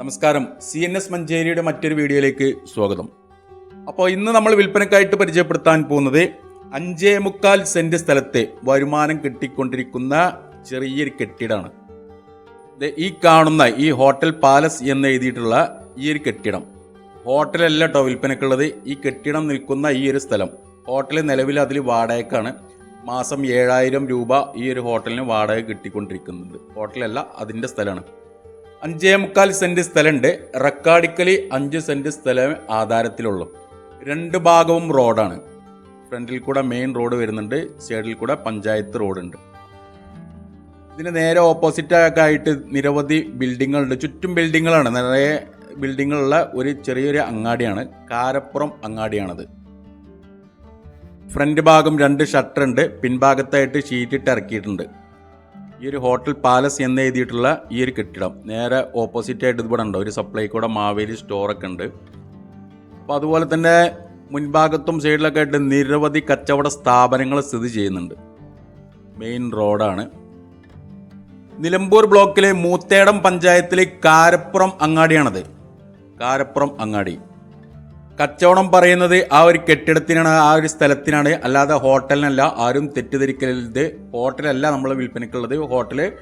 നമസ്കാരം. C N S മഞ്ചേരിയുടെ മറ്റൊരു വീഡിയോയിലേക്ക് സ്വാഗതം. അപ്പോൾ ഇന്ന് നമ്മൾ വിൽപ്പനക്കായിട്ട് പരിചയപ്പെടുത്താൻ പോകുന്നത് അഞ്ചേ മുക്കാൽ സെന്റ് സ്ഥലത്തെ വരുമാനം കിട്ടിക്കൊണ്ടിരിക്കുന്ന ചെറിയൊരു കെട്ടിടമാണ്. ഈ കാണുന്ന ഈ ഹോട്ടൽ പാലസ് എന്ന് എഴുതിയിട്ടുള്ള ഈ ഒരു കെട്ടിടം. ഹോട്ടലല്ല കേട്ടോ വിൽപ്പനക്കുള്ളത്. ഈ കെട്ടിടം നിൽക്കുന്ന ഈ ഒരു സ്ഥലം. ഹോട്ടൽ നിലവിൽ അതിൽ വാടകയ്ക്കാണ് മാസം ഏഴായിരം രൂപ ഈ ഒരു ഹോട്ടലിന് വാടക കിട്ടിക്കൊണ്ടിരിക്കുന്നുണ്ട് ഹോട്ടലല്ല അതിന്റെ സ്ഥലമാണ്. അഞ്ചേ മുക്കാൽ സെന്റ് സ്ഥലമുണ്ട് റക്കാടിക്കലി അഞ്ച് സെന്റ് സ്ഥലം ആധാരത്തിലുള്ളൂ. രണ്ട് ഭാഗവും റോഡാണ്. ഫ്രണ്ടിൽ കൂടെ മെയിൻ റോഡ് വരുന്നുണ്ട്. സൈഡിൽ കൂടെ പഞ്ചായത്ത് റോഡുണ്ട്. ഇതിന് നേരെ ഓപ്പോസിറ്റൊക്കെ ആയിട്ട് നിരവധി ബിൽഡിങ്ങുകളുണ്ട്. ചുറ്റും ബിൽഡിങ്ങുകളാണ്. നിറയെ ബിൽഡിങ്ങുകളുള്ള ഒരു ചെറിയൊരു അങ്ങാടിയാണ്. കാരപ്പുറം അങ്ങാടിയാണത്. ഫ്രണ്ട് ഭാഗം രണ്ട് ഷട്ടറുണ്ട്. പിൻഭാഗത്തായിട്ട് ഷീറ്റിട്ട് ഇറക്കിയിട്ടുണ്ട്. ഈ ഒരു ഹോട്ടൽ പാലസ് എന്ന് എഴുതിയിട്ടുള്ള ഈ ഒരു കെട്ടിടം. നേരെ ഓപ്പോസിറ്റ് ആയിട്ട് ഇവിടെ ഉണ്ട്. ഒരു സപ്ലൈ കൂടെ മാവേലി സ്റ്റോറൊക്കെ ഉണ്ട്. അപ്പോൾ അതുപോലെ തന്നെ മുൻഭാഗത്തും സൈഡിലൊക്കെ ആയിട്ട് നിരവധി കച്ചവട സ്ഥാപനങ്ങൾ സ്ഥിതി ചെയ്യുന്നുണ്ട്. മെയിൻ റോഡാണ് നിലമ്പൂർ ബ്ലോക്കിലെ മൂത്തേടം പഞ്ചായത്തിലെ കാരപ്പുറം അങ്ങാടിയാണത്. കാരപ്പുറം അങ്ങാടി. കച്ചവടം പറയുന്നത് ആ ഒരു കെട്ടിടത്തിനാണ് ആ ഒരു സ്ഥലത്തിനാണ്. അല്ലാതെ ഹോട്ടലിനല്ല ആരും തെറ്റിദ്ധരിക്കരുത്. ഹോട്ടലല്ല നമ്മൾ വിൽപ്പനയ്ക്കുള്ളത്. ഹോട്ടൽ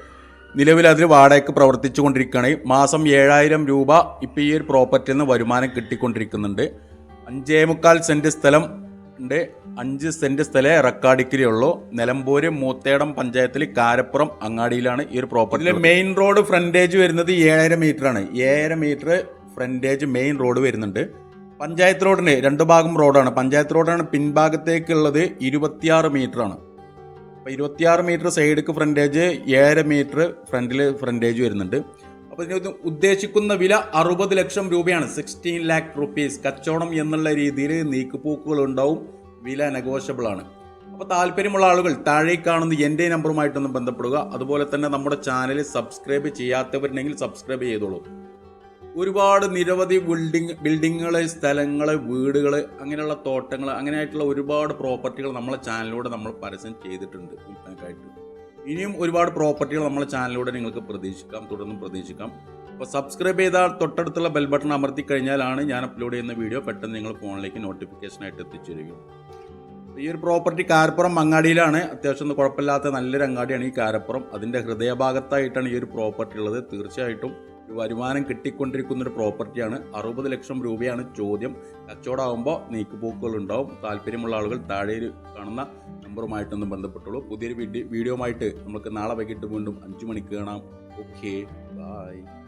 നിലവിൽ അതിൽ വാടകയ്ക്ക് പ്രവർത്തിച്ചു കൊണ്ടിരിക്കുകയാണ് മാസം ഏഴായിരം രൂപ ഇപ്പോൾ ഈ ഒരു പ്രോപ്പർട്ടിയിൽ നിന്ന് വരുമാനം കിട്ടിക്കൊണ്ടിരിക്കുന്നുണ്ട്. അഞ്ചേ മുക്കാൽ സെന്റ് സ്ഥലം ഉണ്ട്. അഞ്ച് സെന്റ് സ്ഥലേ റക്കാടിക്കലേ ഉള്ളൂ. നിലമ്പൂര് മൂത്തേടം പഞ്ചായത്തിൽ കാരപ്പുറം അങ്ങാടിയിലാണ് ഈ ഒരു പ്രോപ്പർട്ടി മെയിൻ റോഡ് ഫ്രണ്ടേജ് വരുന്നത് ഏഴര മീറ്റർ ആണ് ഏഴര മീറ്റർ ഫ്രണ്ടേജ് മെയിൻ റോഡ് വരുന്നുണ്ട്. പഞ്ചായത്ത് റോഡിന് രണ്ട് ഭാഗം റോഡാണ്. പഞ്ചായത്ത് റോഡാണ് പിൻഭാഗത്തേക്കുള്ളത് ഇരുപത്തിയാറ് മീറ്റർ ആണ് അപ്പോൾ ഇരുപത്തിയാറ് മീറ്റർ സൈഡ്ക്ക് ഫ്രണ്ടേജ് ഏഴര മീറ്റർ ഫ്രണ്ടിൽ ഫ്രണ്ടേജ് വരുന്നുണ്ട്. അപ്പോൾ ഇതിന് ഉദ്ദേശിക്കുന്ന വില അറുപത് ലക്ഷം രൂപയാണ്. സിക്സ്റ്റീൻ ലാക്ക് റുപ്പീസ് കച്ചവടം എന്നുള്ള രീതിയിൽ നീക്കുപോക്കുകൾ ഉണ്ടാവും വില നെഗോഷ്യബിൾ ആണ്. അപ്പോൾ താല്പര്യമുള്ള ആളുകൾ താഴെ കാണുന്ന എന്റെ നമ്പറുമായിട്ടൊന്ന് ബന്ധപ്പെടുക. അതുപോലെ തന്നെ നമ്മുടെ ചാനൽ സബ്സ്ക്രൈബ് ചെയ്യാത്തവരുണ്ടെങ്കിൽ സബ്സ്ക്രൈബ് ചെയ്തോളൂ. ഒരുപാട് നിരവധി ബിൽഡിംഗ് ബിൽഡിങ്ങുകൾ സ്ഥലങ്ങൾ വീടുകൾ അങ്ങനെയുള്ള തോട്ടങ്ങൾ അങ്ങനെയായിട്ടുള്ള ഒരുപാട് പ്രോപ്പർട്ടികൾ നമ്മളെ ചാനലിലൂടെ നമ്മൾ പരസ്യം ചെയ്തിട്ടുണ്ട് വിൽപ്പനക്കായിട്ട് ഇനിയും ഒരുപാട് പ്രോപ്പർട്ടികൾ നമ്മളെ ചാനലിലൂടെ നിങ്ങൾക്ക് പ്രതീക്ഷിക്കാം തുടർന്നും പ്രതീക്ഷിക്കാം. അപ്പോൾ സബ്സ്ക്രൈബ് ചെയ്താൽ തൊട്ടടുത്തുള്ള ബെൽ ബട്ടൺ അമർത്തി കഴിഞ്ഞാലാണ് ഞാൻ അപ്ലോഡ് ചെയ്യുന്ന വീഡിയോ പെട്ടെന്ന് നിങ്ങൾ ഫോണിലേക്ക് നോട്ടിഫിക്കേഷനായിട്ട് എത്തിച്ചേരുകയും ഈ ഒരു പ്രോപ്പർട്ടി കാരപ്പുറം മങ്ങാടിയിലാണ് അത്യാവശ്യം കുഴപ്പമില്ലാത്ത നല്ലൊരു അങ്ങാടിയാണ് ഈ കാരപ്പുറം. അതിന്റെ ഹൃദയഭാഗത്തായിട്ടാണ് ഈ ഒരു പ്രോപ്പർട്ടി ഉള്ളത്. തീർച്ചയായിട്ടും വരുമാനം കിട്ടിക്കൊണ്ടിരിക്കുന്ന ഒരു പ്രോപ്പർട്ടിയാണ്. അറുപത് ലക്ഷം രൂപയാണ് ചോദ്യം. കച്ചവടമാകുമ്പോൾ നീക്കുപോക്കുകൾ ഉണ്ടാവും താല്പര്യമുള്ള ആളുകൾ താഴെ കാണുന്ന നമ്പറുമായിട്ടൊന്ന് ബന്ധപ്പെട്ടുള്ളൂ പുതിയൊരു വീഡിയോ വീഡിയോ ആയിട്ട് നമുക്ക് നാളെ വൈകിട്ട് വീണ്ടും അഞ്ചു മണിക്ക് കാണാം. Okay bye